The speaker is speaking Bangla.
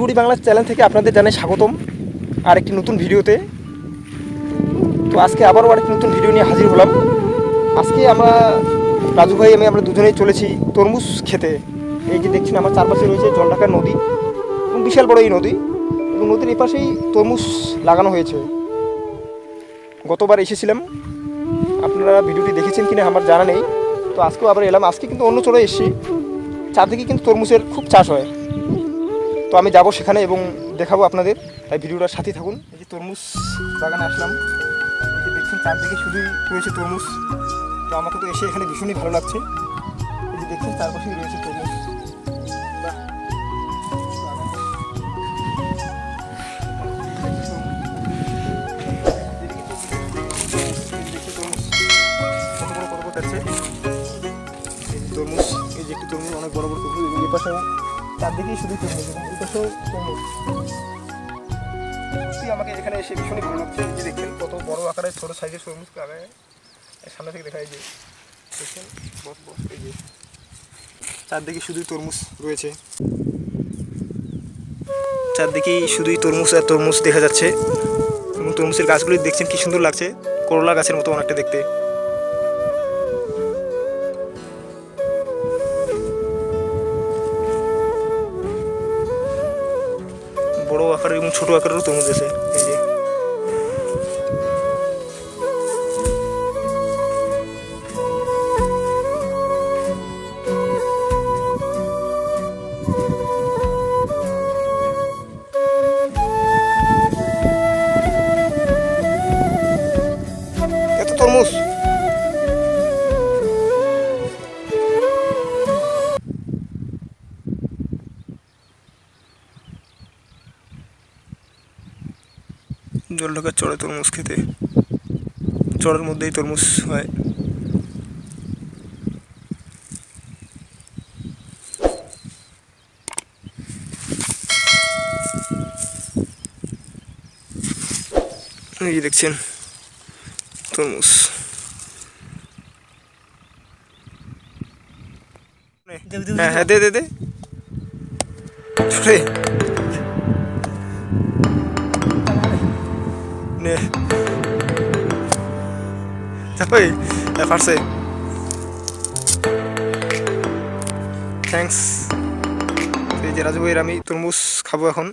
শিলিগুড়ি বাংলা চ্যানেল থেকে আপনাদের জানাই স্বাগতম আর একটি নতুন ভিডিওতে। তো আজকে আবারও আরেকটি নতুন ভিডিও নিয়ে হাজির হলাম। আজকে আমরা রাজু ভাই, আমি, আমরা দুজনেই চলেছি তরমুজ খেতে। এই যে দেখছেন আমার চারপাশে রয়েছে জলঢাকার নদী, এবং বিশাল বড় এই নদী, এবং নদীর এপাশেই তরমুজ লাগানো হয়েছে। গতবার এসেছিলাম। আপনারা ভিডিওটি দেখেছেন কিনা আমার জানা নেই। তো আজকেও আবার এলাম। আজকে কিন্তু অন্য চলে এসেছি। চারদিকে কিন্তু তরমুজের খুব চাষ হয়। তো আমি যাব সেখানে এবং দেখাবো আপনাদের। তাই ভিডিওটার সাথে থাকুন। এই যে তরমুজ বাগানে আসলাম। এই যে দেখছেন, চারদিকে শুধুই রয়েছে তরমুজ। তো আমাকে তো এসে এখানে ভীষণই ভালো লাগছে। এই যে দেখছেন, চারপাশেই রয়েছে তরমুজ। তরমুজ। এই যে একটি তরমুজ, অনেক বড় বড় তরমুজ এই পাশেও চারদিকেই শুধু তরমুজ এবং এই পাশেও আমাকে এখানে এসে ভীষণই ভালো লাগছে। যে দেখছেন, কত বড় আকারের ছোট সাইজের তরমুজ লাগায়। সামনে থেকে দেখা যায় যে, দেখছেন এই যে। চারদিকে শুধুই তরমুজ রয়েছে। চারদিকেই শুধুই তরমুজ আর তরমুজ দেখা যাচ্ছে। এবং তরমুজের গাছগুলি দেখছেন কি সুন্দর লাগছে। করলা গাছের মতো অনেকটা দেখতে। বড় আকারের এবং ছোট আকারেরও তরমুজ আছে। এই যে জল ঢোকার চড়ে তরমুজ খেতে। চড়ের মধ্যেই তরমুজ হয়। এই যে দেখছেন তরমুজ। হ্যাঁ হ্যাঁ দে দে দে। নে ওই পারছে। থ্যাংকস এই যে রাজু ভাইয়ের আমি তরমুজ খাব এখন।